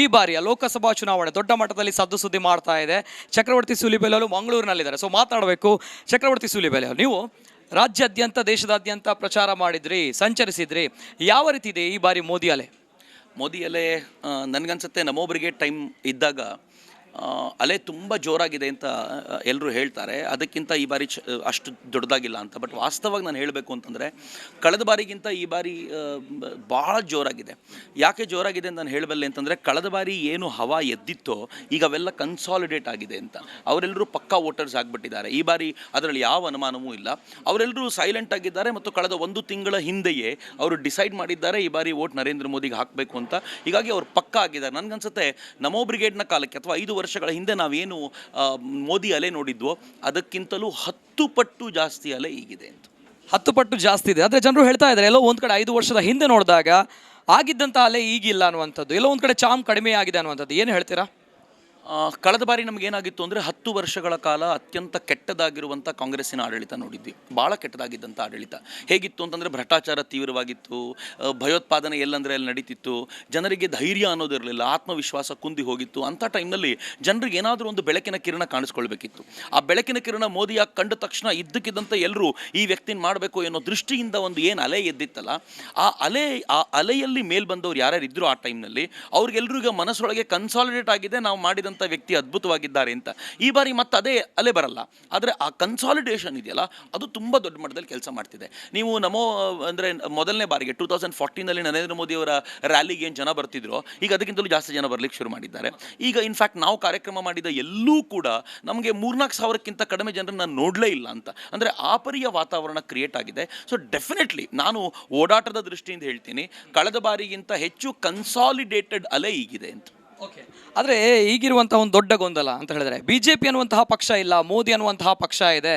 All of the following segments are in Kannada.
ಈ ಬಾರಿಯ ಲೋಕಸಭಾ ಚುನಾವಣೆ ದೊಡ್ಡ ಮಟ್ಟದಲ್ಲಿ ಸದ್ದು ಸುದ್ದಿ ಮಾಡ್ತಾ ಇದೆ. ಚಕ್ರವರ್ತಿ ಸೂಲಿಬೆಲೆ ಅವರು ಮಂಗಳೂರಿನಲ್ಲಿದ್ದಾರೆ. ಸೊ ಮಾತನಾಡಬೇಕು. ಚಕ್ರವರ್ತಿ ಸೂಲಿಬೆಲೆ ನೀವು ರಾಜ್ಯಾದ್ಯಂತ, ದೇಶದಾದ್ಯಂತ ಪ್ರಚಾರ ಮಾಡಿದ್ರಿ, ಸಂಚರಿಸಿದ್ರಿ. ಯಾವ ರೀತಿ ಇದೆ ಈ ಬಾರಿ ಮೋದಿ ಅಲೆ? ಮೋದಿ ಅಲೆ ನನಗನ್ಸುತ್ತೆ ನಮ್ಮೊಬ್ಬರಿಗೆ ಟೈಮ್ ಇದ್ದಾಗ ಅಲೆ ತುಂಬ ಜೋರಾಗಿದೆ ಅಂತ ಎಲ್ಲರೂ ಹೇಳ್ತಾರೆ. ಅದಕ್ಕಿಂತ ಈ ಬಾರಿ ಚ ಅಷ್ಟು ದೊಡ್ಡದಾಗಿಲ್ಲ ಅಂತ. ಬಟ್ ವಾಸ್ತವವಾಗಿ ನಾನು ಹೇಳಬೇಕು ಅಂತಂದರೆ, ಕಳೆದ ಬಾರಿಗಿಂತ ಈ ಬಾರಿ ಭಾಳ ಜೋರಾಗಿದೆ. ಯಾಕೆ ಜೋರಾಗಿದೆ ಅಂತ ನಾನು ಹೇಳಬಲ್ಲೆ ಅಂತಂದರೆ, ಕಳೆದ ಬಾರಿ ಏನು ಹವಾ ಎದ್ದಿತ್ತೋ, ಈಗ ಅವೆಲ್ಲ ಕನ್ಸಾಲಿಡೇಟ್ ಆಗಿದೆ ಅಂತ. ಅವರೆಲ್ಲರೂ ಪಕ್ಕಾ ವೋಟರ್ಸ್ ಆಗಿಬಿಟ್ಟಿದ್ದಾರೆ. ಈ ಬಾರಿ ಅದರಲ್ಲಿ ಯಾವ ಅನುಮಾನವೂ ಇಲ್ಲ. ಅವರೆಲ್ಲರೂ ಸೈಲೆಂಟ್ ಆಗಿದ್ದಾರೆ ಮತ್ತು ಕಳೆದ ಒಂದು ತಿಂಗಳ ಹಿಂದೆಯೇ ಅವರು ಡಿಸೈಡ್ ಮಾಡಿದ್ದಾರೆ, ಈ ಬಾರಿ ವೋಟ್ ನರೇಂದ್ರ ಮೋದಿಗೆ ಹಾಕಬೇಕು ಅಂತ. ಹೀಗಾಗಿ ಅವ್ರು ಪಕ್ಕಾ ಆಗಿದ್ದಾರೆ. ನನಗನ್ಸುತ್ತೆ, ನಮೋ ಬ್ರಿಗೇಡ್ನ ಕಾಲಕ್ಕೆ ಅಥವಾ ಐದು ವರ್ಷಗಳ ಹಿಂದೆ ನಾವೇನು ಮೋದಿ ಅಲೆ ನೋಡಿದ್ವೋ, ಅದಕ್ಕಿಂತಲೂ ಹತ್ತು ಪಟ್ಟು ಜಾಸ್ತಿ ಅಲೆ ಈಗಿದೆ ಅಂತ. ಹತ್ತು ಪಟ್ಟು ಜಾಸ್ತಿ ಇದೆ. ಆದರೆ ಜನರು ಹೇಳ್ತಾ ಇದ್ದಾರೆ ಎಲ್ಲೋ ಒಂದು ಕಡೆ ಐದು ವರ್ಷದ ಹಿಂದೆ ನೋಡಿದಾಗ ಆಗಿದ್ದಂಥ ಅಲೆ ಈಗಿಲ್ಲ ಅನ್ನುವಂಥದ್ದು, ಎಲ್ಲೋ ಒಂದು ಕಡೆ ಚಾಮ್ ಕಡಿಮೆ ಆಗಿದೆ ಅನ್ನುವಂಥದ್ದು, ಏನು ಹೇಳ್ತೀರಾ? ಕಳೆದ ಬಾರಿ ನಮಗೇನಾಗಿತ್ತು ಅಂದರೆ ಹತ್ತು ವರ್ಷಗಳ ಕಾಲ ಅತ್ಯಂತ ಕೆಟ್ಟದಾಗಿರುವಂಥ ಕಾಂಗ್ರೆಸ್ಸಿನ ಆಡಳಿತ ನೋಡಿದ್ವಿ. ಭಾಳ ಕೆಟ್ಟದಾಗಿದ್ದಂಥ ಆಡಳಿತ. ಹೇಗಿತ್ತು ಅಂತಂದರೆ ಭ್ರಷ್ಟಾಚಾರ ತೀವ್ರವಾಗಿತ್ತು ಭಯೋತ್ಪಾದನೆ ಎಲ್ಲಂದರೆ ಅಲ್ಲಿ ನಡೀತಿತ್ತು, ಜನರಿಗೆ ಧೈರ್ಯ ಅನ್ನೋದಿರಲಿಲ್ಲ ಆತ್ಮವಿಶ್ವಾಸ ಕುಂದಿ ಹೋಗಿತ್ತು. ಅಂಥ ಟೈಮ್ನಲ್ಲಿ ಜನರಿಗೆ ಏನಾದರೂ ಒಂದು ಬೆಳಕಿನ ಕಿರಣ ಕಾಣಿಸ್ಕೊಳ್ಬೇಕಿತ್ತು. ಆ ಬೆಳಕಿನ ಕಿರಣ ಮೋದಿಯಾಗಿ ಕಂಡ ತಕ್ಷಣ ಇದ್ದಕ್ಕಿದ್ದಂಥ ಎಲ್ಲರೂ ಈ ವ್ಯಕ್ತಿನ ಮಾಡಬೇಕು ಅನ್ನೋ ದೃಷ್ಟಿಯಿಂದ ಒಂದು ಏನು ಅಲೆ ಎದ್ದಿತ್ತಲ್ಲ, ಆ ಅಲೆ, ಆ ಅಲೆಯಲ್ಲಿ ಮೇಲ್ ಬಂದವರು ಯಾರ್ಯಾರು ಇದ್ದರು ಆ ಟೈಮ್ನಲ್ಲಿ ಅವ್ರಿಗೆಲ್ರಿಗೂ ಮನಸ್ಸೊಳಗೆ ಕನ್ಸಾಲಿಡೇಟ್ ಆಗಿದೆ ನಾವು ಮಾಡಿದಂಥ ವ್ಯಕ್ತಿ ಅದ್ಭುತವಾಗಿದ್ದಾರೆ ಅಂತ. ಈ ಬಾರಿ ಮತ್ತೆ ಅದೇ ಅಲೆ ಬರಲ್ಲ. ಆದರೆ ಆ ಕನ್ಸಾಲಿಡೇಷನ್ ಇದೆಯಲ್ಲ, ಅದು ತುಂಬ ದೊಡ್ಡ ಮಟ್ಟದಲ್ಲಿ ಕೆಲಸ ಮಾಡ್ತಿದೆ. ನೀವು ನಮೋ, ಅಂದರೆ ಮೊದಲನೇ ಬಾರಿಗೆ ಟೂ ತೌಸಂಡ್ ಫೋರ್ಟೀನಲ್ಲಿ ನರೇಂದ್ರ ಮೋದಿಯವರ ರ್ಯಾಲಿಗೆ ಏನು ಜನ ಬರ್ತಿದ್ರು, ಈಗ ಅದಕ್ಕಿಂತಲೂ ಜಾಸ್ತಿ ಜನ ಬರಲಿಕ್ಕೆ ಶುರು ಮಾಡಿದ್ದಾರೆ. ಈಗ ಇನ್ಫ್ಯಾಕ್ಟ್ ನಾವು ಕಾರ್ಯಕ್ರಮ ಮಾಡಿದ ಎಲ್ಲೂ ಕೂಡ ನಮಗೆ ಮೂರ್ನಾಲ್ಕು ಸಾವಿರಕ್ಕಿಂತ ಕಡಿಮೆ ಜನರನ್ನ ನೋಡಲೇ ಇಲ್ಲ ಅಂತ. ಅಂದರೆ ಆಪರಿಯ ಪರಿಯ ವಾತಾವರಣ ಕ್ರಿಯೇಟ್ ಆಗಿದೆ. ಸೊ ಡೆಫಿನೆಟ್ಲಿ ನಾನು ಓಡಾಟದ ದೃಷ್ಟಿಯಿಂದ ಹೇಳ್ತೀನಿ, ಕಳೆದ ಬಾರಿಗಿಂತ ಹೆಚ್ಚು ಕನ್ಸಾಲಿಡೇಟೆಡ್ ಅಲೆ ಈಗಿದೆ ಅಂತ. ಆದರೆ ಈಗಿರುವಂತಹ ಒಂದು ದೊಡ್ಡ ಗೊಂದಲ ಅಂತ ಹೇಳಿದ್ರೆ ಬಿ ಜೆ ಪಿ ಅನ್ನುವಂತಹ ಪಕ್ಷ ಇಲ್ಲ, ಮೋದಿ ಅನ್ನುವಂತಹ ಪಕ್ಷ ಇದೆ.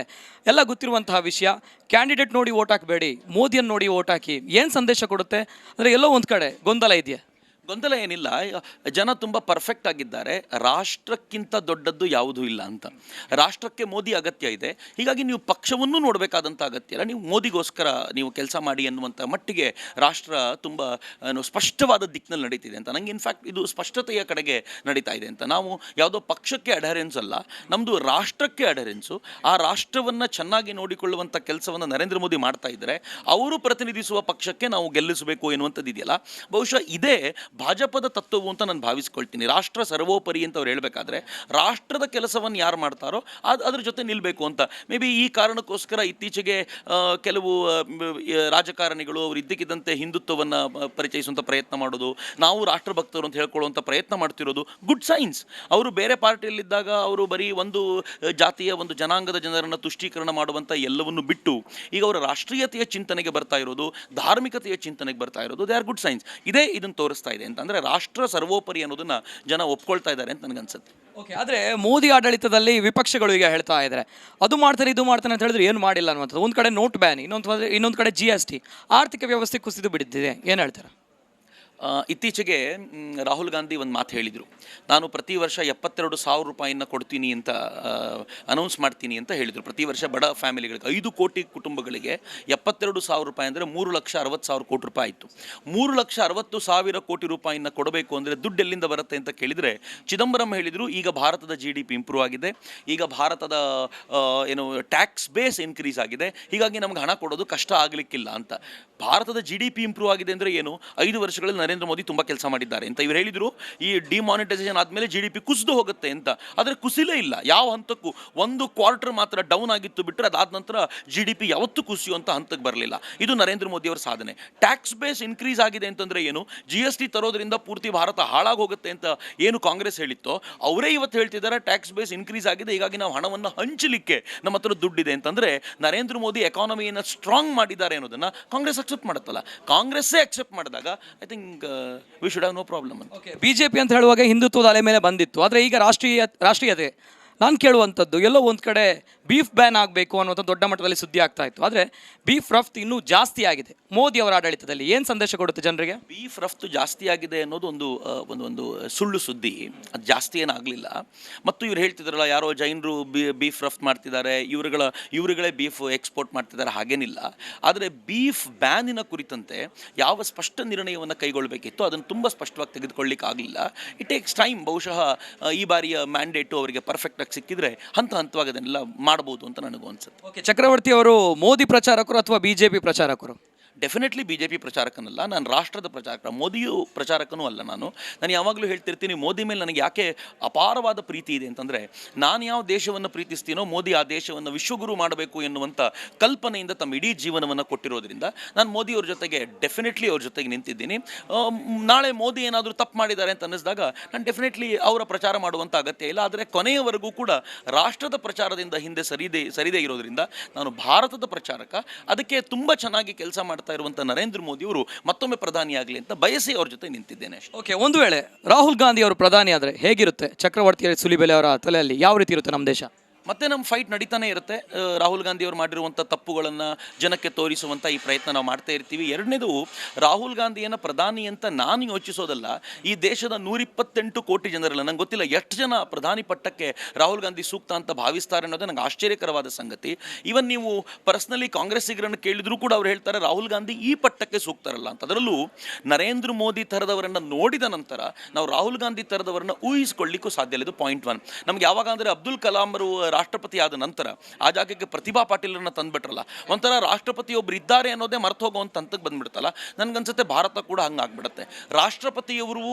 ಎಲ್ಲ ಗೊತ್ತಿರುವಂತಹ ವಿಷಯ. ಕ್ಯಾಂಡಿಡೇಟ್ ನೋಡಿ ಓಟ್ ಹಾಕಬೇಡಿ. ಮೋದಿಯನ್ನು ನೋಡಿ ಓಟ್ ಹಾಕಿ. ಏನು ಸಂದೇಶ ಕೊಡುತ್ತೆ? ಅಂದರೆ ಎಲ್ಲೋ ಒಂದು ಕಡೆ ಗೊಂದಲ ಇದೆಯಾ? ಗೊಂದಲ ಏನಿಲ್ಲ. ಜನ ತುಂಬ ಪರ್ಫೆಕ್ಟ್ ಆಗಿದ್ದಾರೆ. ರಾಷ್ಟ್ರಕ್ಕಿಂತ ದೊಡ್ಡದ್ದು ಯಾವುದೂ ಇಲ್ಲ ಅಂತ. ರಾಷ್ಟ್ರಕ್ಕೆ ಮೋದಿ ಅಗತ್ಯ ಇದೆ. ಹೀಗಾಗಿ ನೀವು ಪಕ್ಷವನ್ನು ನೋಡಬೇಕಾದಂಥ ಅಗತ್ಯ ಇಲ್ಲ. ನೀವು ಮೋದಿಗೋಸ್ಕರ ನೀವು ಕೆಲಸ ಮಾಡಿ ಅನ್ನುವಂಥ ಮಟ್ಟಿಗೆ ರಾಷ್ಟ್ರ ತುಂಬ ಸ್ಪಷ್ಟವಾದ ದಿಕ್ಕಿನಲ್ಲಿ ನಡೀತಿದೆ ಅಂತ. ನಂಗೆ ಇನ್ಫ್ಯಾಕ್ಟ್ ಇದು ಸ್ಪಷ್ಟತೆಯ ಕಡೆಗೆ ನಡೀತಾ ಇದೆ ಅಂತ. ನಾವು ಯಾವುದೋ ಪಕ್ಷಕ್ಕೆ ಅಡಹರೆನ್ಸ್ ಅಲ್ಲ. ನಮ್ಮದು ರಾಷ್ಟ್ರಕ್ಕೆ ಅಡಹರೆನ್ಸು ಆ ರಾಷ್ಟ್ರವನ್ನು ಚೆನ್ನಾಗಿ ನೋಡಿಕೊಳ್ಳುವಂಥ ಕೆಲಸವನ್ನು ನರೇಂದ್ರ ಮೋದಿ ಮಾಡ್ತಾ ಇದ್ದರೆ ಅವರು ಪ್ರತಿನಿಧಿಸುವ ಪಕ್ಷಕ್ಕೆ ನಾವು ಗೆಲ್ಲಿಸಬೇಕು ಎನ್ನುವಂಥದ್ದು ಇದೆಯಲ್ಲ ಬಹುಶಃ ಇದೇ ಭಾಜಪದ ತತ್ವವು ಅಂತ ನಾನು ಭಾವಿಸ್ಕೊಳ್ತೀನಿ. ರಾಷ್ಟ್ರ ಸರ್ವೋಪರಿ ಅಂತ ಅವ್ರು ಹೇಳಬೇಕಾದ್ರೆ, ರಾಷ್ಟ್ರದ ಕೆಲಸವನ್ನು ಯಾರು ಮಾಡ್ತಾರೋ ಅದು ಅದ್ರ ಜೊತೆ ನಿಲ್ಲಬೇಕು ಅಂತ. ಮೇ ಬಿ ಈ ಕಾರಣಕ್ಕೋಸ್ಕರ ಇತ್ತೀಚೆಗೆ ಕೆಲವು ರಾಜಕಾರಣಿಗಳು ಅವರು ಇದ್ದಕ್ಕಿದ್ದಂತೆ ಹಿಂದುತ್ವವನ್ನು ಪರಿಚಯಿಸುವಂಥ ಪ್ರಯತ್ನ ಮಾಡೋದು, ನಾವು ರಾಷ್ಟ್ರಭಕ್ತರು ಅಂತ ಹೇಳ್ಕೊಳ್ಳುವಂಥ ಪ್ರಯತ್ನ ಮಾಡ್ತಿರೋದು ಗುಡ್ ಸೈನ್ಸ್ ಅವರು ಬೇರೆ ಪಾರ್ಟಿಯಲ್ಲಿದ್ದಾಗ ಅವರು ಬರೀ ಒಂದು ಜಾತಿಯ ಒಂದು ಜನಾಂಗದ ಜನರನ್ನು ತುಷ್ಟೀಕರಣ ಮಾಡುವಂಥ ಎಲ್ಲವನ್ನು ಬಿಟ್ಟು, ಈಗ ಅವರ ರಾಷ್ಟ್ರೀಯತೆಯ ಚಿಂತನೆಗೆ ಬರ್ತಾ ಇರೋದು, ಧಾರ್ಮಿಕತೆಯ ಚಿಂತನೆಗೆ ಬರ್ತಾ ಇರೋದು ದೇ ಆರ್ ಗುಡ್ ಸೈನ್ಸ್ ಇದೇ ಇದನ್ನು ತೋರಿಸ್ತಾ ಇದೆ. ಅಂತ ಅಂದರೆ ರಾಷ್ಟ್ರ ಸರ್ವೋಪರಿ ಅನ್ನೋದನ್ನ ಜನ ಒಪ್ಕೊಳ್ತಾ ಇದ್ದಾರೆ ಅಂತ ನನಗನ್ಸುತ್ತೆ. ಓಕೆ, ಆದರೆ ಮೋದಿ ಆಡಳಿತದಲ್ಲಿ ವಿಪಕ್ಷಗಳು ಈಗ ಹೇಳ್ತಾ ಇದ್ದಾರೆ ಅದು ಮಾಡ್ತಾರೆ, ಇದು ಮಾಡ್ತಾನೆ ಅಂತ ಹೇಳಿದ್ರೆ ಏನು ಮಾಡಿಲ್ಲ ಅನ್ನುವಂಥದ್ದು. ಒಂದು ಕಡೆ ನೋಟ್ ಬ್ಯಾನ್, ಇನ್ನೊಂದು ಇನ್ನೊಂದು ಕಡೆ ಜಿ ಟಿ ಆರ್ಥಿಕ ವ್ಯವಸ್ಥೆ ಕುಸಿದು ಬಿಡುತ್ತಿದೆ ಏನು ಹೇಳ್ತಾರೆ? ಇತ್ತೀಚೆಗೆ ರಾಹುಲ್ ಗಾಂಧಿ ಒಂದು ಮಾತು ಹೇಳಿದರು. ನಾನು ಪ್ರತಿ ವರ್ಷ ಎಪ್ಪತ್ತೆರಡು ಸಾವಿರ ರೂಪಾಯಿನ ಕೊಡ್ತೀನಿ ಅಂತ ಅನೌನ್ಸ್ ಮಾಡ್ತೀನಿ ಅಂತ ಹೇಳಿದರು. ಪ್ರತಿ ವರ್ಷ ಬಡ ಫ್ಯಾಮಿಲಿಗಳಿಗೆ, ಐದು ಕೋಟಿ ಕುಟುಂಬಗಳಿಗೆ ಎಪ್ಪತ್ತೆರಡು ಸಾವಿರ ರೂಪಾಯಿ ಅಂದರೆ ಮೂರು ಲಕ್ಷ ಅರವತ್ತು ಸಾವಿರ ಕೋಟಿ ರೂಪಾಯಿ ಆಯಿತು. ಮೂರು ಲಕ್ಷ ಅರವತ್ತು ಸಾವಿರ ಕೋಟಿ ರೂಪಾಯಿನ ಕೊಡಬೇಕು ಅಂದರೆ ದುಡ್ಡು ಎಲ್ಲಿಂದ ಬರುತ್ತೆ ಅಂತ ಕೇಳಿದರೆ, ಚಿದಂಬರಂ ಹೇಳಿದರು, ಈಗ ಭಾರತದ ಜಿ ಡಿ ಪಿ ಇಂಪ್ರೂವ್ ಆಗಿದೆ. ಈಗ ಭಾರತದ ಏನು ಟ್ಯಾಕ್ಸ್ ಬೇಸ್ ಇನ್ಕ್ರೀಸ್ ಆಗಿದೆ. ಹೀಗಾಗಿ ನಮ್ಗೆ ಹಣ ಕೊಡೋದು ಕಷ್ಟ ಆಗಲಿಕ್ಕಿಲ್ಲ ಅಂತ. ಭಾರತದ ಜಿ ಡಿ ಪಿ ಇಂಪ್ರೂವ್ ಆಗಿದೆ ಅಂದರೆ ಏನು? ಐದು ವರ್ಷಗಳಲ್ಲಿ ನರೇಂದ್ರ ಮೋದಿ ತುಂಬ ಕೆಲಸ ಮಾಡಿದ್ದಾರೆ ಅಂತ ಇವ್ರು ಹೇಳಿದರು. ಈ ಡಿಮಾನಿಟೈಸೇಷನ್ ಆದಮೇಲೆ ಜಿ ಡಿ ಪಿ ಕುಸಿದು ಹೋಗುತ್ತೆ ಅಂತ. ಆದರೆ ಕುಸಿಲೇ ಇಲ್ಲ. ಯಾವ ಹಂತಕ್ಕೂ ಒಂದು ಕ್ವಾರ್ಟರ್ ಮಾತ್ರ ಡೌನ್ ಆಗಿತ್ತು ಬಿಟ್ಟರೆ ಅದಾದ ನಂತರ ಜಿ ಡಿ ಪಿ ಯಾವತ್ತೂ ಕುಸಿಯುವಂಥ ಹಂತಕ್ಕೆ ಬರಲಿಲ್ಲ. ಇದು ನರೇಂದ್ರ ಮೋದಿ ಅವರ ಸಾಧನೆ. ಟ್ಯಾಕ್ಸ್ ಬೇಸ್ ಇನ್ಕ್ರೀಸ್ ಆಗಿದೆ ಅಂತಂದರೆ ಏನು? ಜಿ ಎಸ್ ಟಿ ತರೋದ್ರಿಂದ ಪೂರ್ತಿ ಭಾರತ ಹಾಳಾಗಿ ಹೋಗುತ್ತೆ ಅಂತ ಏನು ಕಾಂಗ್ರೆಸ್ ಹೇಳಿತ್ತೋ, ಅವರೇ ಇವತ್ತು ಹೇಳ್ತಿದ್ದಾರೆ ಟ್ಯಾಕ್ಸ್ ಬೇಸ್ ಇನ್ಕ್ರೀಸ್ ಆಗಿದೆ, ಹೀಗಾಗಿ ನಾವು ಹಣವನ್ನು ಹಂಚಲಿಕ್ಕೆ ನಮ್ಮ ಹತ್ರ ದುಡ್ಡಿದೆ ಅಂತಂದರೆ ನರೇಂದ್ರ ಮೋದಿ ಎಕಾನಮಿಯನ್ನು ಸ್ಟ್ರಾಂಗ್ ಮಾಡಿದ್ದಾರೆ ಅನ್ನೋದನ್ನು ಕಾಂಗ್ರೆಸ್ ಅಕ್ಸೆಪ್ಟ್ ಮಾಡುತ್ತಲ್ಲ. ಕಾಂಗ್ರೆಸ್ಸೇ ಅಕ್ಸೆಪ್ಟ್ ಮಾಡಿದಾಗ I think we should have no problem ಅಂತ. ಬಿಜೆಪಿ ಅಂತ ಹೇಳುವಾಗ ಹಿಂದುತ್ವದ ಅಲೆ ಮೇಲೆ ಬಂದಿತ್ತು. ಆದರೆ ಈಗ ರಾಷ್ಟ್ರೀಯ, ರಾಷ್ಟ್ರೀಯತೆ, ನಾನು ಕೇಳುವಂಥದ್ದು ಎಲ್ಲೋ ಒಂದು ಕಡೆ ಬೀಫ್ ಬ್ಯಾನ್ ಆಗಬೇಕು ಅನ್ನೋದು ದೊಡ್ಡ ಮಟ್ಟದಲ್ಲಿ ಸುದ್ದಿ ಆಗ್ತಾ ಇತ್ತು. ಆದರೆ ಬೀಫ್ ರಫ್ತು ಇನ್ನೂ ಜಾಸ್ತಿ ಆಗಿದೆ. ಮೋದಿ ಅವರ ಆಡಳಿತದಲ್ಲಿ ಏನು ಸಂದೇಶ ಕೊಡುತ್ತೆ ಜನರಿಗೆ? ಬೀಫ್ ರಫ್ತು ಜಾಸ್ತಿ ಆಗಿದೆ ಅನ್ನೋದು ಒಂದು ಒಂದು ಒಂದು ಸುಳ್ಳು ಸುದ್ದಿ. ಅದು ಜಾಸ್ತಿ ಏನಾಗಲಿಲ್ಲ ಮತ್ತು ಇವ್ರು ಹೇಳ್ತಿದ್ರಲ್ಲ, ಯಾರೋ ಜೈನರು ಬೀಫ್ ರಫ್ತು ಮಾಡ್ತಿದ್ದಾರೆ, ಇವರುಗಳ, ಇವರುಗಳೇ ಬೀಫ್ ಎಕ್ಸ್ಪೋರ್ಟ್ ಮಾಡ್ತಿದ್ದಾರೆ, ಹಾಗೇನಿಲ್ಲ. ಆದರೆ ಬೀಫ್ ಬ್ಯಾನಿನ ಕುರಿತಂತೆ ಯಾವ ಸ್ಪಷ್ಟ ನಿರ್ಣಯವನ್ನು ಕೈಗೊಳ್ಳಬೇಕಿತ್ತು ಅದನ್ನು ತುಂಬ ಸ್ಪಷ್ಟವಾಗಿ ತೆಗೆದುಕೊಳ್ಳಿಕ್ಕಾಗಲಿಲ್ಲ ಇಟ್ ಟೇಕ್ಸ್ ಟೈಮ್ ಬಹುಶಃ ಈ ಬಾರಿಯ ಮ್ಯಾಂಡೇಟು ಅವರಿಗೆ ಪರ್ಫೆಕ್ಟಾಗಿ ಸಿಕ್ಕಿದ್ರೆ ಹಂತ ಹಂತವಾಗಿ ಅದನ್ನೆಲ್ಲ ಮಾಡ್ಬೋದು ಅಂತ ನನಗೂ ಅನ್ಸುತ್ತೆ. ಓಕೆ ಚಕ್ರವರ್ತಿ ಅವರು ಮೋದಿ ಪ್ರಚಾರಕರು ಅಥವಾ ಬಿಜೆಪಿ ಪ್ರಚಾರಕರು? ಡೆಫಿನೆಟ್ಲಿ ಬಿ ಜೆ ಪಿ ಪ್ರಚಾರಕನಲ್ಲ, ನಾನು ರಾಷ್ಟ್ರದ ಪ್ರಚಾರಕ, ಮೋದಿಯು ಪ್ರಚಾರಕನೂ ಅಲ್ಲ ನಾನು. ನಾನು ಯಾವಾಗಲೂ ಹೇಳ್ತಿರ್ತೀನಿ, ಮೋದಿ ಮೇಲೆ ನನಗೆ ಯಾಕೆ ಅಪಾರವಾದ ಪ್ರೀತಿ ಇದೆ ಅಂತಂದರೆ, ನಾನು ಯಾವ ದೇಶವನ್ನು ಪ್ರೀತಿಸ್ತೀನೋ, ಮೋದಿ ಆ ದೇಶವನ್ನು ವಿಶ್ವಗುರು ಮಾಡಬೇಕು ಎನ್ನುವಂಥ ಕಲ್ಪನೆಯಿಂದ ತಮ್ಮ ಇಡೀ ಜೀವನವನ್ನು ಕೊಟ್ಟಿರೋದ್ರಿಂದ, ನಾನು ಮೋದಿಯವ್ರ ಜೊತೆಗೆ ಡೆಫಿನೆಟ್ಲಿ ಅವ್ರ ಜೊತೆಗೆ ನಿಂತಿದ್ದೀನಿ. ನಾಳೆ ಮೋದಿ ಏನಾದರೂ ತಪ್ಪು ಮಾಡಿದ್ದಾರೆ ಅಂತ ಅನ್ನಿಸಿದಾಗ, ನಾನು ಡೆಫಿನೆಟ್ಲಿ ಅವರ ಪ್ರಚಾರ ಮಾಡುವಂಥ ಅಗತ್ಯ ಇಲ್ಲ. ಆದರೆ ಕೊನೆಯವರೆಗೂ ಕೂಡ ರಾಷ್ಟ್ರದ ಪ್ರಚಾರದಿಂದ ಹಿಂದೆ ಸರಿದೇ ಸರಿದೇ ಇರೋದ್ರಿಂದ, ನಾನು ಭಾರತದ ಪ್ರಚಾರಕ, ಅದಕ್ಕೆ ತುಂಬ ಚೆನ್ನಾಗಿ ಕೆಲಸ ಮಾಡ್ತಾ ಇರುವಂಥ ನರೇಂದ್ರ ಮೋದಿ ಅವರು ಮತ್ತೊಮ್ಮೆ ಪ್ರಧಾನಿಯಾಗಲಿ ಅಂತ ಬಯಸಿ ಅವ್ರ ಜೊತೆ ನಿಂತಿದ್ದೇನೆ ಓಕೆ ಒಂದು ವೇಳೆ ರಾಹುಲ್ ಗಾಂಧಿ ಅವರು ಪ್ರಧಾನಿ ಆದರೆ ಹೇಗಿರುತ್ತೆ? ಚಕ್ರವರ್ತಿ ಸುಲಿಬೆಲೆ ಅವರ ತಲೆಯಲ್ಲಿ ಯಾವ ರೀತಿ ಇರುತ್ತೆ ನಮ್ಮ ದೇಶ? ಮತ್ತೆ ನಮ್ಮ ಫೈಟ್ ನಡೀತಾನೆ ಇರುತ್ತೆ. ರಾಹುಲ್ ಗಾಂಧಿ ಅವರು ಮಾಡಿರುವಂಥ ತಪ್ಪುಗಳನ್ನು ಜನಕ್ಕೆ ತೋರಿಸುವಂಥ ಈ ಪ್ರಯತ್ನ ನಾವು ಮಾಡ್ತಾ ಇರ್ತೀವಿ. ಎರಡನೇದು, ರಾಹುಲ್ ಗಾಂಧಿಯನ್ನು ಪ್ರಧಾನಿ ಅಂತ ನಾನು ಯೋಚಿಸೋದಲ್ಲ. ಈ ದೇಶದ ನೂರಿಪ್ಪತ್ತೆಂಟು ಕೋಟಿ ಜನರಲ್ಲ, ನಂಗೆ ಗೊತ್ತಿಲ್ಲ ಎಷ್ಟು ಜನ ಪ್ರಧಾನಿ ಪಟ್ಟಕ್ಕೆ ರಾಹುಲ್ ಗಾಂಧಿ ಸೂಕ್ತ ಅಂತ ಭಾವಿಸ್ತಾರೆ ಅನ್ನೋದು ನಂಗೆ ಆಶ್ಚರ್ಯಕರವಾದ ಸಂಗತಿ. ಇವನ್ ನೀವು ಪರ್ಸ್ನಲಿ ಕಾಂಗ್ರೆಸ್ಸಿಗರನ್ನು ಕೇಳಿದ್ರು ಕೂಡ ಅವ್ರು ಹೇಳ್ತಾರೆ, ರಾಹುಲ್ ಗಾಂಧಿ ಈ ಪಟ್ಟಕ್ಕೆ ಸೂಕ್ತರಲ್ಲ ಅಂತ. ಅದರಲ್ಲೂ ನರೇಂದ್ರ ಮೋದಿ ಥರದವರನ್ನು ನೋಡಿದ ನಂತರ ನಾವು ರಾಹುಲ್ ಗಾಂಧಿ ಥರದವರನ್ನು ಊಹಿಸಿಕೊಳ್ಳಿಕ್ಕೂ ಸಾಧ್ಯ ಇಲ್ಲ. ಇದು ಪಾಯಿಂಟ್ ಒನ್ ನಮ್ಗೆ ಯಾವಾಗ ಅಂದರೆ ಅಬ್ದುಲ್ ಕಲಾಂ ಅವರು ರಾಷ್ಟ್ರಪತಿ ಆದ ನಂತರ ಆ ಜಾಗಕ್ಕೆ ಪ್ರತಿಭಾ ಪಾಟೀಲರನ್ನ ತಂದ್ಬಿಟ್ರಲ್ಲ, ಒಂಥರ ರಾಷ್ಟ್ರಪತಿ ಒಬ್ರು ಇದ್ದಾರೆ ಅನ್ನೋದೇ ಮರ್ತು ಹೋಗುವಂಥ ಹಂತಕ್ಕೆ ಬಂದ್ಬಿಡುತ್ತಲ್ಲ. ನನಗನ್ಸುತ್ತೆ ಭಾರತ ಕೂಡ ಹಂಗಾಗ್ಬಿಡುತ್ತೆ ರಾಷ್ಟ್ರಪತಿಯವರು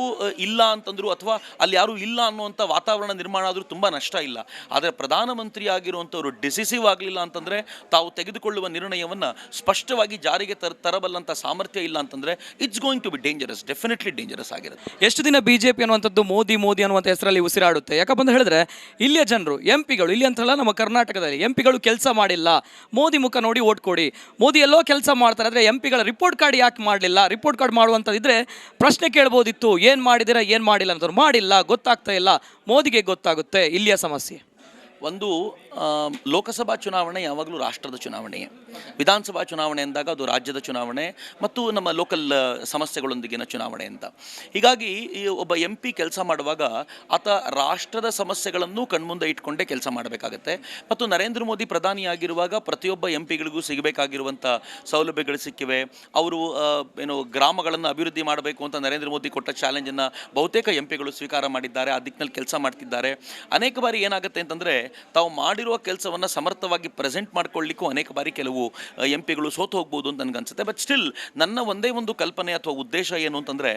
ಇಲ್ಲ ಅಂತಂದ್ರು ಅಥವಾ ಅಲ್ಲಿ ಯಾರೂ ಇಲ್ಲ ಅನ್ನುವಂಥ ವಾತಾವರಣ ನಿರ್ಮಾಣ ಆದರೂ ತುಂಬ ನಷ್ಟ ಇಲ್ಲ. ಆದರೆ ಪ್ರಧಾನಮಂತ್ರಿ ಆಗಿರುವಂಥವ್ರು ಡಿಸಿಸಿವ್ ಆಗಲಿಲ್ಲ ಅಂತಂದರೆ ತಾವು ತೆಗೆದುಕೊಳ್ಳುವ ನಿರ್ಣಯವನ್ನು ಸ್ಪಷ್ಟವಾಗಿ ಜಾರಿಗೆ ತರ ತರಬಲ್ಲಂಥ ಸಾಮರ್ಥ್ಯ ಇಲ್ಲ ಅಂತಂದರೆ it's going to be dangerous definitely dangerous ಆಗಿರುತ್ತೆ. ಎಷ್ಟು ದಿನ ಬಿಜೆಪಿ ಅನ್ನುವಂಥದ್ದು ಮೋದಿ ಮೋದಿ ಅನ್ನುವಂಥ ಹೆಸರಲ್ಲಿ ಉಸಿರಾಡುತ್ತೆ. ಯಾಕಪ್ಪ ಅಂತ ಹೇಳಿದ್ರೆ ಇಲ್ಲಿಯ ಜನರು ಎಂ ಪಿಗಳು ಇಲ್ಲಿ ಅಂತಲ್ಲ ನಮ್ಮ ಕರ್ನಾಟಕದಲ್ಲಿ ಎಂ ಪಿಗಳು ಕೆಲಸ ಮಾಡಿಲ್ಲ. ಮೋದಿ ಮುಖ ನೋಡಿ ಓಟ್ ಕೊಡಿ. ಮೋದಿ ಎಲ್ಲೋ ಕೆಲಸ ಮಾಡ್ತಾರೆ, ಆದರೆ ಎಂ ಪಿಗಳ ರಿಪೋರ್ಟ್ ಕಾರ್ಡ್ ಯಾಕೆ ಮಾಡಲಿಲ್ಲ? ರಿಪೋರ್ಟ್ ಕಾರ್ಡ್ ಮಾಡುವಂಥದ್ದಿದ್ರೆ ಪ್ರಶ್ನೆ ಕೇಳ್ಬೋದಿತ್ತು. ಏನು ಮಾಡಿದಿರ ಏನು ಮಾಡಿಲ್ಲ ಅಂತವ್ರು ಮಾಡಿಲ್ಲ. ಗೊತ್ತಾಗ್ತಾ ಇಲ್ಲ. ಮೋದಿಗೆ ಗೊತ್ತಾಗುತ್ತೆ. ಇಲ್ಲಿಯ ಸಮಸ್ಯೆ. ಒಂದು ಲೋಕಸಭಾ ಚುನಾವಣೆ, ಯಾವಾಗಲೂ ರಾಷ್ಟ್ರದ ಚುನಾವಣೆ. ವಿಧಾನಸಭಾ ಚುನಾವಣೆ ಅಂದಾಗ ಅದು ರಾಜ್ಯದ ಚುನಾವಣೆ ಮತ್ತು ನಮ್ಮ ಲೋಕಲ್ ಸಮಸ್ಯೆಗಳೊಂದಿಗಿನ ಚುನಾವಣೆ ಅಂತ. ಹೀಗಾಗಿ ಈ ಒಬ್ಬ ಎಂ ಕೆಲಸ ಮಾಡುವಾಗ ಆತ ರಾಷ್ಟ್ರದ ಸಮಸ್ಯೆಗಳನ್ನು ಕಣ್ಮುಂದೆ ಇಟ್ಕೊಂಡೇ ಕೆಲಸ ಮಾಡಬೇಕಾಗತ್ತೆ. ಮತ್ತು ನರೇಂದ್ರ ಮೋದಿ ಪ್ರಧಾನಿಯಾಗಿರುವಾಗ ಪ್ರತಿಯೊಬ್ಬ ಎಂ ಪಿಗಳಿಗೂ ಸಿಗಬೇಕಾಗಿರುವಂಥ ಸೌಲಭ್ಯಗಳು ಸಿಕ್ಕಿವೆ. ಅವರು ಏನು ಗ್ರಾಮಗಳನ್ನು ಅಭಿವೃದ್ಧಿ ಮಾಡಬೇಕು ಅಂತ ನರೇಂದ್ರ ಮೋದಿ ಕೊಟ್ಟ ಚಾಲೆಂಜನ್ನು ಬಹುತೇಕ ಎಂ ಪಿಗಳು ಸ್ವೀಕಾರ ಮಾಡಿದ್ದಾರೆ. ಆ ದಿಕ್ಕಿನಲ್ಲಿ ಕೆಲಸ ಮಾಡ್ತಿದ್ದಾರೆ. ಅನೇಕ ಬಾರಿ ಏನಾಗುತ್ತೆ ಅಂತಂದರೆ ತಾವು ಮಾಡಿರುವ ಕೆಲಸವನ್ನು ಸಮರ್ಥವಾಗಿ ಪ್ರೆಸೆಂಟ್ ಮಾಡ್ಕೊಳ್ಳಿಕ್ಕೂ ಅನೇಕ ಬಾರಿ ಕೆಲವು ಎಂ ಪಿಗಳು ಸೋತು ಹೋಗ್ಬೋದು ಅಂತ ನನಗನ್ಸುತ್ತೆ. ಬಟ್ ಸ್ಟಿಲ್ ನನ್ನ ಒಂದೇ ಒಂದು ಕಲ್ಪನೆ ಅಥವಾ ಉದ್ದೇಶ ಏನು ಅಂತಂದರೆ,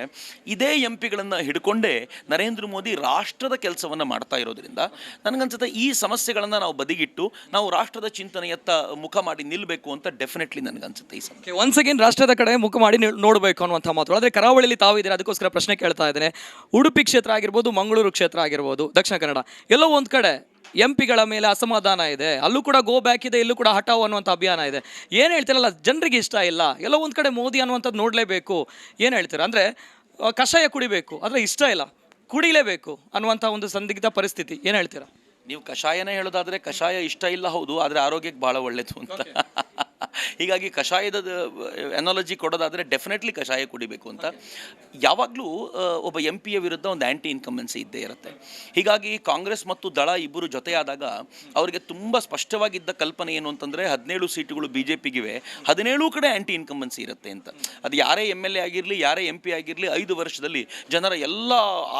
ಇದೇ ಎಂ ಪಿಗಳನ್ನು ಹಿಡ್ಕೊಂಡೇ ನರೇಂದ್ರ ಮೋದಿ ರಾಷ್ಟ್ರದ ಕೆಲಸವನ್ನು ಮಾಡ್ತಾ ಇರೋದ್ರಿಂದ ನನಗನ್ಸುತ್ತೆ ಈ ಸಮಸ್ಯೆಗಳನ್ನು ನಾವು ಬದಿಗಿಟ್ಟು ನಾವು ರಾಷ್ಟ್ರದ ಚಿಂತನೆಯತ್ತ ಮುಖ ಮಾಡಿ ನಿಲ್ಲಬೇಕು ಅಂತ ಡೆಫಿನೆಟ್ಲಿ ನನಗನ್ಸುತ್ತೆ ಈ ಸಮಸ್ಯೆ ಒನ್ಸ್ ಅಗೇನ್ ರಾಷ್ಟ್ರದ ಕಡೆ ಮುಖ ಮಾಡಿ ನೋಡಬೇಕು ಅನ್ನುವಂಥ ಮಾತು. ಆದರೆ ಕರಾವಳಿಯಲ್ಲಿ ತಾವಿದ್ದೀರಾ? ಅದಕ್ಕೋಸ್ಕರ ಪ್ರಶ್ನೆ ಕೇಳ್ತಾ ಇದ್ದೇನೆ. ಉಡುಪಿ ಕ್ಷೇತ್ರ ಆಗಿರ್ಬೋದು, ಮಂಗಳೂರು ಕ್ಷೇತ್ರ ಆಗಿರ್ಬೋದು, ದಕ್ಷಿಣ ಕನ್ನಡ. ಎಲ್ಲೋ ಒಂದು ಕಡೆ ಎಂ ಪಿಗಳ ಮೇಲೆ ಅಸಮಾಧಾನ ಇದೆ. ಅಲ್ಲೂ ಕೂಡ ಗೋ ಬ್ಯಾಕ್ ಇದೆ ಇಲ್ಲೂ ಕೂಡ ಹಠಾವ್ ಅನ್ನುವಂಥ ಅಭಿಯಾನ ಇದೆ. ಏನು ಹೇಳ್ತೀರಲ್ಲ ಜನರಿಗೆ ಇಷ್ಟ ಇಲ್ಲ. ಎಲ್ಲೋ ಒಂದು ಕಡೆ ಮೋದಿ ಅನ್ನುವಂಥದ್ದು ನೋಡಲೇಬೇಕು. ಏನು ಹೇಳ್ತೀರ? ಅಂದರೆ ಕಷಾಯ ಕುಡಿಬೇಕು. ಆದರೆ ಇಷ್ಟ ಇಲ್ಲ. ಕುಡಿಲೇಬೇಕು ಅನ್ನುವಂಥ ಒಂದು ಸಂದಿಗ್ಧ ಪರಿಸ್ಥಿತಿ. ಏನು ಹೇಳ್ತೀರಾ? ನೀವು ಕಷಾಯನೇ ಹೇಳೋದಾದರೆ ಕಷಾಯ ಇಷ್ಟ ಇಲ್ಲ ಹೌದು ಆದರೆ ಆರೋಗ್ಯಕ್ಕೆ ಭಾಳ ಒಳ್ಳೆಯದು ಅಂತ. ಹೀಗಾಗಿ ಕಷಾಯದ ಎನಾಲಜಿ ಕೊಡೋದಾದರೆ ಡೆಫಿನೆಟ್ಲಿ ಕಷಾಯ ಕುಡಿಬೇಕು ಅಂತ. ಯಾವಾಗಲೂ ಒಬ್ಬ ಎಂ ಪಿಯ ವಿರುದ್ಧ ಒಂದು ಆ್ಯಂಟಿ ಇನ್ಕಮೆನ್ಸಿ ಇದ್ದೇ ಇರುತ್ತೆ. ಹೀಗಾಗಿ ಕಾಂಗ್ರೆಸ್ ಮತ್ತು ದಳ ಇಬ್ಬರು ಜೊತೆಯಾದಾಗ ಅವರಿಗೆ ತುಂಬ ಸ್ಪಷ್ಟವಾಗಿದ್ದ ಕಲ್ಪನೆ ಏನು ಅಂತಂದರೆ ಹದಿನೇಳು ಸೀಟುಗಳು ಬಿ ಜೆ ಪಿಗಿವೆ ಹದಿನೇಳು ಕಡೆ ಆ್ಯಂಟಿ ಇನ್ಕಮೆನ್ಸಿ ಇರುತ್ತೆ ಅಂತ. ಅದು ಯಾರೇ ಎಂ ಎಲ್ ಎ ಆಗಿರಲಿ ಯಾರೇ ಎಂ ಪಿ ಆಗಿರಲಿ ಐದು ವರ್ಷದಲ್ಲಿ ಜನರ ಎಲ್ಲ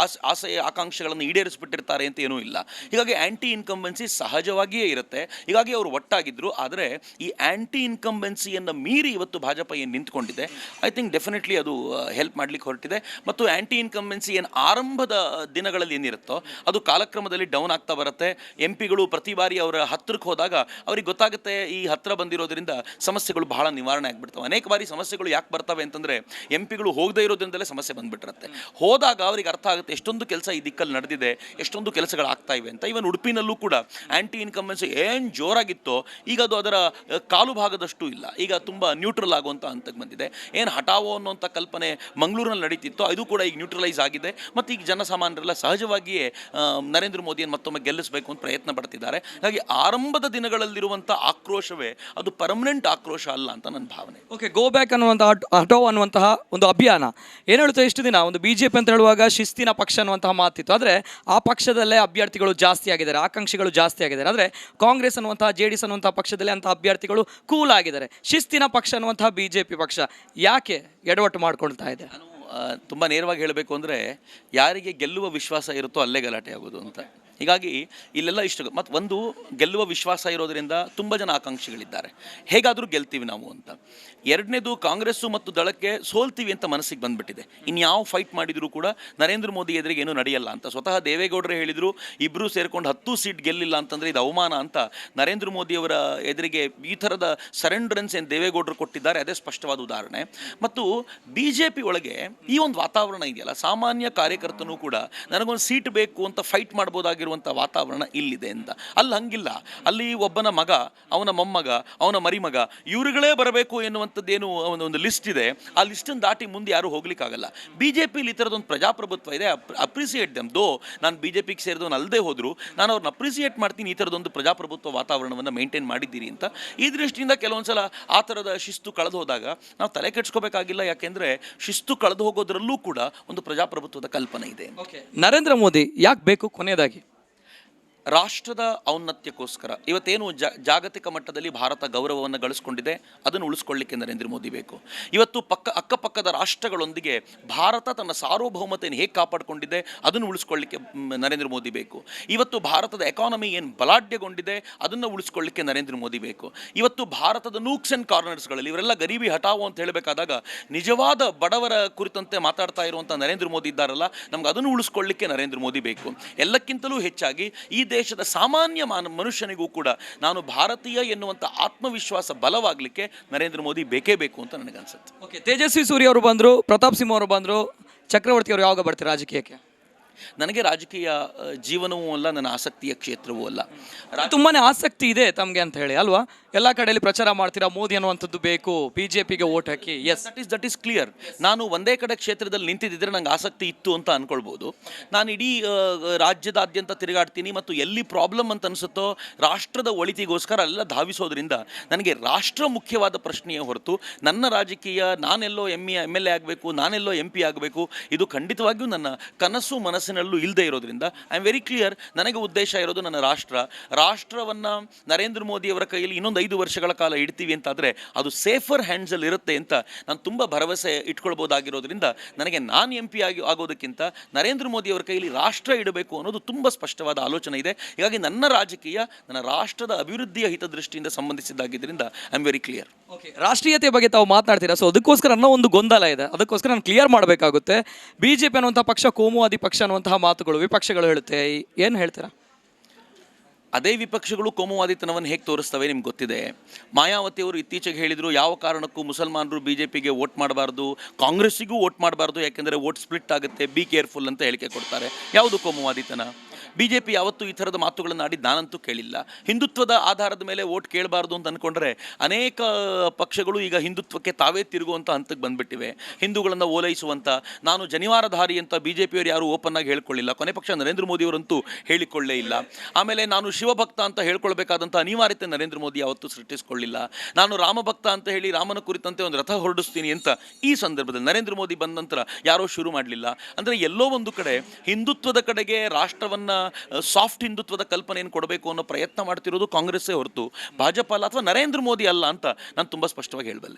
ಆಸ್ ಆಸೆ ಆಕಾಂಕ್ಷೆಗಳನ್ನು ಈಡೇರಿಸ್ಬಿಟ್ಟಿರ್ತಾರೆ ಅಂತ ಏನೂ ಇಲ್ಲ. ಹೀಗಾಗಿ ಆ್ಯಂಟಿ ಇನ್ಕಂಬೆನ್ಸಿ ಸಹಜವಾಗಿಯೇ ಇರುತ್ತೆ. ಹೀಗಾಗಿ ಅವರು ಒಟ್ಟಾಗಿದ್ದರು ಆದರೆ ಈ ಆ್ಯಂಟಿ ಇನ್ಕಂಬೆನ್ಸಿಯನ್ನು ಮೀರಿ ಇವತ್ತು ಭಾಜಪ ಏನು ನಿಂತ್ಕೊಂಡಿದೆ ಐ ಥಿಂಕ್ ಡೆಫಿನೆಟ್ಲಿ ಅದು ಹೆಲ್ಪ್ ಮಾಡ್ಲಿಕ್ಕೆ ಹೊರಟಿದೆ. ಮತ್ತು ಆ್ಯಂಟಿ ಇನ್ಕಂಬೆನ್ಸಿ ಏನು ಆರಂಭದ ದಿನಗಳಲ್ಲಿ ಏನಿರುತ್ತೋ, ಅದು ಕಾಲಕ್ರಮದಲ್ಲಿ ಡೌನ್ ಆಗ್ತಾ ಬರುತ್ತೆ. ಎಂ ಪಿಗಳು ಪ್ರತಿ ಬಾರಿ ಅವರ ಹತ್ತಿರಕ್ಕೆ ಹೋದಾಗ ಅವ್ರಿಗೆ ಗೊತ್ತಾಗುತ್ತೆ ಈ ಹತ್ತಿರ ಬಂದಿರೋದ್ರಿಂದ ಸಮಸ್ಯೆಗಳು ಬಹಳ ನಿವಾರಣೆ ಆಗಿಬಿಡ್ತವೆ. ಅನೇಕ ಬಾರಿ ಸಮಸ್ಯೆಗಳು ಯಾಕೆ ಬರ್ತವೆ ಅಂತಂದರೆ ಎಂ ಪಿಗಳು ಹೋಗದೇ ಇರೋದ್ರಿಂದಲೇ ಸಮಸ್ಯೆ ಬಂದುಬಿಟ್ಟಿರುತ್ತೆ ಹೋದಾಗ ಅವ್ರಿಗೆ ಅರ್ಥ ಆಗುತ್ತೆ ಎಷ್ಟೊಂದು ಕೆಲಸ ಈ ದಿಕ್ಕಲ್ಲಿ ನಡೆದಿದೆ, ಎಷ್ಟೊಂದು ಕೆಲಸಗಳು ಆಗ್ತಾ ಇವೆ ಅಂತ. ಇವನ್ ಉಡುಪಿನಲ್ಲೂ ಕೂಡ ಆ್ಯಂಟಿ ಇನ್ಕಂಬೆನ್ಸಿ ಏನು ಜೋರಾಗಿತ್ತೋ, ಈಗ ಅದು ಅದರ ಕಾಲು ಆಗದಷ್ಟು ಇಲ್ಲ. ಈಗ ತುಂಬ ನ್ಯೂಟ್ರಲ್ ಆಗುವಂಥ ಹಂತಕ್ಕೆ ಬಂದಿದೆ. ಏನು ಹಠಾವೋ ಅನ್ನುವಂಥ ಕಲ್ಪನೆ ಮಂಗಳೂರಿನಲ್ಲಿ ನಡೀತಿತ್ತು. ಅದು ಕೂಡ ಈಗ ನ್ಯೂಟ್ರಲೈಸ್ ಆಗಿದೆ. ಮತ್ತು ಈಗ ಜನಸಾಮಾನ್ಯರೆಲ್ಲ ಸಹಜವಾಗಿಯೇ ನರೇಂದ್ರ ಮೋದಿಯನ್ನು ಮತ್ತೊಮ್ಮೆ ಗೆಲ್ಲಿಸಬೇಕು ಅಂತ ಪ್ರಯತ್ನ ಪಡ್ತಿದ್ದಾರೆ. ಹಾಗಾಗಿ ಆರಂಭದ ದಿನಗಳಲ್ಲಿರುವಂಥ ಆಕ್ರೋಶವೇ ಅದು ಪರ್ಮನೆಂಟ್ ಆಕ್ರೋಶ ಅಲ್ಲ ಅಂತ ನನ್ನ ಭಾವನೆ. ಓಕೆ ಗೋ ಬ್ಯಾಕ್ ಅನ್ನುವಂಥ ಹಟೋ ಅನ್ನುವಂತಹ ಒಂದು ಅಭಿಯಾನ. ಏನು ಹೇಳುತ್ತೆ ಇಷ್ಟು ದಿನ? ಒಂದು ಬಿ ಅಂತ ಹೇಳುವಾಗ ಶಿಸ್ತಿನ ಪಕ್ಷ ಅನ್ನುವಂತಹ ಮಾತಿತ್ತು. ಆದರೆ ಆ ಪಕ್ಷದಲ್ಲೇ ಅಭ್ಯರ್ಥಿಗಳು ಜಾಸ್ತಿ ಆಗಿದ್ದಾರೆ. ಆಕಾಂಕ್ಷಿಗಳು ಜಾಸ್ತಿ ಆಗಿದ್ದಾರೆ. ಆದರೆ ಕಾಂಗ್ರೆಸ್ ಅನ್ನುವಂತಹ, ಜೆ ಡಿ ಎಸ್ ಅನ್ನುವಂತಹ ಪಕ್ಷದಲ್ಲಿ ಅಂತಹ ಅಭ್ಯರ್ಥಿಗಳು ಕೂಲ್ ಆಗಿದ್ದಾರೆ ಶಿಸ್ತಿನ ಪಕ್ಷ ಅನ್ನುವಂತಹ ಬಿ ಜೆ ಪಿ ಪಕ್ಷ ಯಾಕೆ ಎಡವಟ್ಟು ಮಾಡ್ಕೊಳ್ತಾ ಇದೆ? ತುಂಬ ನೇರವಾಗಿ ಹೇಳಬೇಕು ಅಂದರೆ ಯಾರಿಗೆ ಗೆಲ್ಲುವ ವಿಶ್ವಾಸ ಇರುತ್ತೋ ಅಲ್ಲೇ ಗಲಾಟೆ ಆಗೋದು ಅಂತ. ಹೀಗಾಗಿ ಇಲ್ಲೆಲ್ಲ ಇಷ್ಟು ಮತ್ತು ಒಂದು ಗೆಲ್ಲುವ ವಿಶ್ವಾಸ ಇರೋದರಿಂದ ತುಂಬ ಜನ ಆಕಾಂಕ್ಷಿಗಳಿದ್ದಾರೆ. ಹೇಗಾದರೂ ಗೆಲ್ತೀವಿ ನಾವು ಅಂತ. ಎರಡನೇದು ಕಾಂಗ್ರೆಸ್ಸು ಮತ್ತು ದಳಕ್ಕೆ ಸೋಲ್ತೀವಿ ಅಂತ ಮನಸ್ಸಿಗೆ ಬಂದ್ಬಿಟ್ಟಿದೆ. ಇನ್ಯಾವ ಫೈಟ್ ಮಾಡಿದರೂ ಕೂಡ ನರೇಂದ್ರ ಮೋದಿ ಎದುರಿಗೆ ಏನೂ ನಡೆಯಲ್ಲ ಅಂತ. ಸ್ವತಃ ದೇವೇಗೌಡರೇ ಹೇಳಿದರು ಇಬ್ಬರು ಸೇರಿಕೊಂಡು ಹತ್ತು ಸೀಟ್ ಗೆಲ್ಲಿಲ್ಲ ಅಂತಂದರೆ ಇದು ಅವಮಾನ ಅಂತ ನರೇಂದ್ರ ಮೋದಿಯವರ ಎದುರಿಗೆ ಈ ಥರದ ಸರೆಂಡ್ರೆನ್ಸ್ ಏನು ದೇವೇಗೌಡರು ಕೊಟ್ಟಿದ್ದಾರೆ, ಅದೇ ಸ್ಪಷ್ಟವಾದ ಉದಾಹರಣೆ. ಮತ್ತು ಬಿ ಜೆ ಪಿ ಒಳಗೆ ಈ ಒಂದು ವಾತಾವರಣ ಇದೆಯಲ್ಲ, ಸಾಮಾನ್ಯ ಕಾರ್ಯಕರ್ತನೂ ಕೂಡ ನನಗೊಂದು ಸೀಟ್ ಬೇಕು ಅಂತ ಫೈಟ್ ಮಾಡ್ಬೋದಾಗಿರುವಂಥ ವಾತಾವರಣ ಇಲ್ಲಿದೆ ಅಂತ. ಅಲ್ಲಿ ಹಂಗಿಲ್ಲ. ಅಲ್ಲಿ ಒಬ್ಬನ ಮಗ, ಅವನ ಮೊಮ್ಮಗ, ಅವನ ಮರಿಮಗ, ಇವರುಗಳೇ ಬರಬೇಕು ಎನ್ನುವಂಥದ್ದೇನು ಒಂದು ಲಿಸ್ಟ್ ಇದೆ. ಆ ಲಿಸ್ಟನ್ನು ದಾಟಿ ಮುಂದೆ ಯಾರೂ ಹೋಗ್ಲಿಕ್ಕಾಗಲ್ಲ. ಬಿ ಜೆ ಪಿಲಿ ಈ ಥರದೊಂದು ಪ್ರಜಾಪ್ರಭುತ್ವ ಇದೆ. ಅಪ್ರಿಸಿಯೇಟ್ ದಮ್ ದೋ ನಾನು ಬಿ ಜೆ ಪಿಗೆ ಸೇರಿದವನು ಅಲ್ಲದೆ ಹೋದರೂ, ನಾನು ಅವ್ರನ್ನ ಅಪ್ರಿಸಿಯೇಟ್ ಮಾಡ್ತೀನಿ, ಈ ಥರದೊಂದು ಪ್ರಜಾಪ್ರಭುತ್ವ ವಾತಾವರಣವನ್ನು ಮೇಂಟೈನ್ ಮಾಡಿದ್ದೀರಿ ಅಂತ. ಈ ದೃಷ್ಟಿಯಿಂದ ಕೆಲವೊಂದ್ಸಲ ಆ ಥರದ ಶಿಸ್ತು ಕಳೆದು ಹೋದಾಗ, ನಾವು ತಲೆ ಕೆಡ್ಸ್ಕೋಬೇಕಾಗಿಲ್ಲ, ಯಾಕೆಂದರೆ ಶಿಸ್ತು ಕಳೆದು ಹೋಗೋದ್ರಲ್ಲೂ ಕೂಡ ಒಂದು ಪ್ರಜಾಪ್ರಭುತ್ವದ ಕಲ್ಪನೆ ಇದೆ ನರೇಂದ್ರ ಮೋದಿ ಯಾಕೆ ಬೇಕು ಕೊನೆಯದಾಗಿ? ರಾಷ್ಟ್ರದ ಔನ್ನತ್ಯಕ್ಕೋಸ್ಕರ. ಇವತ್ತೇನು ಜಾಗತಿಕ ಮಟ್ಟದಲ್ಲಿ ಭಾರತ ಗೌರವವನ್ನು ಗಳಿಸ್ಕೊಂಡಿದೆ, ಅದನ್ನು ಉಳಿಸ್ಕೊಳ್ಳಿಕ್ಕೆ ನರೇಂದ್ರ ಮೋದಿ ಬೇಕು. ಇವತ್ತು ಪಕ್ಕ, ಅಕ್ಕಪಕ್ಕದ ರಾಷ್ಟ್ರಗಳೊಂದಿಗೆ ಭಾರತ ತನ್ನ ಸಾರ್ವಭೌಮತೆಯನ್ನು ಹೇಗೆ ಕಾಪಾಡಿಕೊಂಡಿದೆ, ಅದನ್ನು ಉಳಿಸ್ಕೊಳ್ಳಿಕ್ಕೆ ನರೇಂದ್ರ ಮೋದಿ ಬೇಕು. ಇವತ್ತು ಭಾರತದ ಎಕಾನಮಿ ಏನು ಬಲಾಢ್ಯಗೊಂಡಿದೆ, ಅದನ್ನು ಉಳಿಸ್ಕೊಳ್ಳಿಕ್ಕೆ ನರೇಂದ್ರ ಮೋದಿ ಬೇಕು. ಇವತ್ತು ಭಾರತದ ನೂಕ್ಸ್ ಆ್ಯಂಡ್ ಕಾರ್ನರ್ಸ್ಗಳಲ್ಲಿ ಇವರೆಲ್ಲ ಗರೀಬಿ ಹಟಾವು ಅಂತ ಹೇಳಬೇಕಾದಾಗ, ನಿಜವಾದ ಬಡವರ ಕುರಿತಂತೆ ಮಾತಾಡ್ತಾ ಇರುವಂಥ ನರೇಂದ್ರ ಮೋದಿ ಇದ್ದಾರಲ್ಲ, ನಮ್ಗೆ ಅದನ್ನು ಉಳಿಸ್ಕೊಳ್ಳಿಕ್ಕೆ ನರೇಂದ್ರ ಮೋದಿ ಬೇಕು. ಎಲ್ಲಕ್ಕಿಂತಲೂ ಹೆಚ್ಚಾಗಿ ಈ ದೇಶದ ಸಾಮಾನ್ಯ ಮಾನ, ಮನುಷ್ಯನಿಗೂ ಕೂಡ ನಾನು ಭಾರತೀಯ ಎನ್ನುವಂಥ ಆತ್ಮವಿಶ್ವಾಸ ಬಲವಾಗಲಿಕ್ಕೆ ನರೇಂದ್ರ ಮೋದಿ ಬೇಕೇ ಬೇಕು ಅಂತ ನನಗನ್ಸುತ್ತೆ. ಓಕೆ, ತೇಜಸ್ವಿ ಸೂರ್ಯ ಅವರು ಬಂದರು, ಪ್ರತಾಪ್ ಸಿಂಹ ಅವರು ಬಂದರು, ಚಕ್ರವರ್ತಿ ಅವರು ಯಾವಾಗ ಬರ್ತಾರೆ ರಾಜಕೀಯಕ್ಕೆ? ನನಗೆ ರಾಜಕೀಯ ಆ, ಜೀವನವೂ ಅಲ್ಲ ನನ್ನ ಆಸಕ್ತಿಯ ಕ್ಷೇತ್ರವೂ ಅಲ್ಲ. ತುಂಬಾನೇ ಆಸಕ್ತಿ ಇದೆ ತಮಗೆ ಅಂತ ಹೇಳಿ ಅಲ್ವಾ? ಎಲ್ಲ ಕಡೆಯಲ್ಲಿ ಪ್ರಚಾರ ಮಾಡ್ತೀರಾ? ಮೋದಿ ಅನ್ನುವಂಥದ್ದು ಬೇಕು ಬಿ ಜೆ ಪಿಗೆ vote hockey yes that is that is clear ನಾನು ಒಂದೇ ಕಡೆ ಕ್ಷೇತ್ರದಲ್ಲಿ ನಿಂತಿದ್ದರೆ ನಂಗೆ ಆಸಕ್ತಿ ಇತ್ತು ಅಂತ ಅನ್ಕೊಳ್ಬೋದು. ನಾನು ಇಡೀ ಆ, ರಾಜ್ಯದಾದ್ಯಂತ ತಿರುಗಾಡ್ತೀನಿ ಮತ್ತು ಎಲ್ಲಿ ಪ್ರಾಬ್ಲಮ್ ಅಂತ ಅನಿಸುತ್ತೋ ರಾಷ್ಟ್ರದ ಒಳಿತಿಗೋಸ್ಕರ ಎಲ್ಲ ಧಾವಿಸೋದ್ರಿಂದ ನನಗೆ ರಾಷ್ಟ್ರ ಮುಖ್ಯವಾದ ಪ್ರಶ್ನೆಯ ಹೊರತು ನನ್ನ ರಾಜಕೀಯ ನಾನೆಲ್ಲೋ ಎಂ ಎಂ ಎಲ್ ಎ ಆಗಬೇಕು ನಾನೆಲ್ಲೋ ಎಂ ಪಿ ಆಗಬೇಕು ಇದು ಖಂಡಿತವಾಗಿಯೂ ನನ್ನ ಕನಸು ಮನಸ್ಸಿನಲ್ಲೂ ಇಲ್ಲದೆ ಇರೋದ್ರಿಂದ ಐ ಆಮ್ ವೆರಿ ಕ್ಲಿಯರ್ ನನಗೆ ಉದ್ದೇಶ ಇರೋದು ನನ್ನ ರಾಷ್ಟ್ರ. ರಾಷ್ಟ್ರವನ್ನು ನರೇಂದ್ರ ಮೋದಿಯವರ ಕೈಯಲ್ಲಿ ಇನ್ನೊಂದು ಐದು ವರ್ಷಗಳ ಕಾಲ ಇಡ್ತೀವಿ ಅಂತಾದರೆ, ಅದು ಸೇಫರ್ ಹ್ಯಾಂಡ್ಸಲ್ಲಿ ಇರುತ್ತೆ ಅಂತ ನಾನು ತುಂಬ ಭರವಸೆ ಇಟ್ಕೊಳ್ಬೋದಾಗಿರೋದ್ರಿಂದ, ನನಗೆ ನಾನು ಎಂ ಪಿ ಆಗಿ ಆಗೋದಕ್ಕಿಂತ ನರೇಂದ್ರ ಮೋದಿಯವರ ಕೈಯಲ್ಲಿ ರಾಷ್ಟ್ರ ಇಡಬೇಕು ಅನ್ನೋದು ತುಂಬ ಸ್ಪಷ್ಟವಾದ ಆಲೋಚನೆ ಇದೆ. ಹೀಗಾಗಿ ನನ್ನ ರಾಜಕೀಯ, ನನ್ನ ರಾಷ್ಟ್ರದ ಅಭಿವೃದ್ಧಿಯ ಹಿತದೃಷ್ಟಿಯಿಂದ ಸಂಬಂಧಿಸಿದ್ದಾಗಿದ್ದರಿಂದ I am very clear okay ರಾಷ್ಟ್ರೀಯತೆ ಬಗ್ಗೆ ತಾವು ಮಾತನಾಡ್ತೀರಾ? ಸೊ ಅದಕ್ಕೋಸ್ಕರ ಅನ್ನೋ ಒಂದು ಗೊಂದಲ ಇದೆ. ಅದಕ್ಕೋಸ್ಕರ ನಾನು ಕ್ಲಿಯರ್ ಮಾಡಬೇಕಾಗುತ್ತೆ. ಬಿಜೆಪಿ ಅನ್ನುವಂಥ ಪಕ್ಷ ಕೋಮುವಾದಿ ಪಕ್ಷ ಅನ್ನುವಂತಹ ಮಾತುಗಳು ವಿಪಕ್ಷಗಳು ಹೇಳುತ್ತೆ. ಏನು ಹೇಳ್ತೀರಾ? ಅದೇ ವಿಪಕ್ಷಗಳು ಕೋಮುವಾದಿತನವನ್ನು ಹೇಗೆ ತೋರಿಸ್ತವೆ ನಿಮ್ಗೆ ಗೊತ್ತಿದೆ? ಮಾಯಾವತಿಯವರು ಇತ್ತೀಚೆಗೆ ಹೇಳಿದರು, ಯಾವ ಕಾರಣಕ್ಕೂ ಮುಸಲ್ಮಾನರು ಬಿ ಜೆ ಪಿಗೆ ವೋಟ್ ಮಾಡಬಾರ್ದು, ಕಾಂಗ್ರೆಸ್ಸಿಗೂ ವೋಟ್ ಮಾಡಬಾರ್ದು, ಯಾಕೆಂದರೆ ವೋಟ್ ಸ್ಪ್ಲಿಟ್ ಆಗುತ್ತೆ, ಬಿ ಕೇರ್ಫುಲ್ ಅಂತ ಹೇಳಿಕೆ ಕೊಡ್ತಾರೆ. ಯಾವುದು ಕೋಮುವಾದಿತನ ಬಿ ಜೆ ಪಿ ಯಾವತ್ತೂ ಈ ಥರದ ಮಾತುಗಳನ್ನು ಆಡಿ ನಾನಂತೂ ಕೇಳಿಲ್ಲ. ಹಿಂದುತ್ವದ ಆಧಾರದ ಮೇಲೆ ಓಟ್ ಕೇಳಬಾರ್ದು ಅಂತ ಅಂದ್ಕೊಂಡ್ರೆ ಅನೇಕ ಪಕ್ಷಗಳು ಈಗ ಹಿಂದುತ್ವಕ್ಕೆ ತಾವೇ ತಿರುಗುವಂಥ ಹಂತಕ್ಕೆ ಬಂದುಬಿಟ್ಟಿವೆ. ಹಿಂದೂಗಳನ್ನು ಓಲೈಸುವಂಥ ನಾನು ಜನಿವಾರಧಾರಿ ಅಂತ ಬಿ ಜೆ ಪಿಯವರು ಯಾರೂ ಓಪನ್ ಆಗಿ ಹೇಳ್ಕೊಳ್ಳಿಲ್ಲ. ಕೊನೆ ಪಕ್ಷ ನರೇಂದ್ರ ಮೋದಿಯವರಂತೂ ಹೇಳಿಕೊಳ್ಳೇ ಇಲ್ಲ. ಆಮೇಲೆ ನಾನು ಶಿವಭಕ್ತ ಅಂತ ಹೇಳ್ಕೊಳ್ಬೇಕಾದಂಥ ಅನಿವಾರ್ಯತೆ ನರೇಂದ್ರ ಮೋದಿ ಯಾವತ್ತೂ ಸೃಷ್ಟಿಸಿಕೊಳ್ಳಿಲ್ಲ. ನಾನು ರಾಮಭಕ್ತ ಅಂತ ಹೇಳಿ ರಾಮನ ಕುರಿತಂತೆ ಒಂದು ರಥ ಹೊರಡಿಸ್ತೀನಿ ಅಂತ ಈ ಸಂದರ್ಭದಲ್ಲಿ ನರೇಂದ್ರ ಮೋದಿ ಬಂದ ನಂತರ ಯಾರೋ ಶುರು ಮಾಡಲಿಲ್ಲ. ಅಂದರೆ ಎಲ್ಲೋ ಒಂದು ಕಡೆ ಹಿಂದುತ್ವದ ಕಡೆಗೆ ರಾಷ್ಟ್ರವನ್ನು ಸಾಫ್ಟ್ ಹಿಂದುತ್ವದ ಕಲ್ಪನೆಯನ್ನು ಕೊಡಬೇಕು ಅನ್ನೋ ಪ್ರಯತ್ನ ಮಾಡ್ತಿರೋದು ಕಾಂಗ್ರೆಸ್ಸೇ ಹೊರತು. ಭಾಜಪ ಅಲ್ಲ ಅಥವಾ ನರೇಂದ್ರ ಮೋದಿ ಅಲ್ಲ ಅಂತ ನಾನು ತುಂಬ ಸ್ಪಷ್ಟವಾಗಿ ಹೇಳಬಲ್ಲೆ.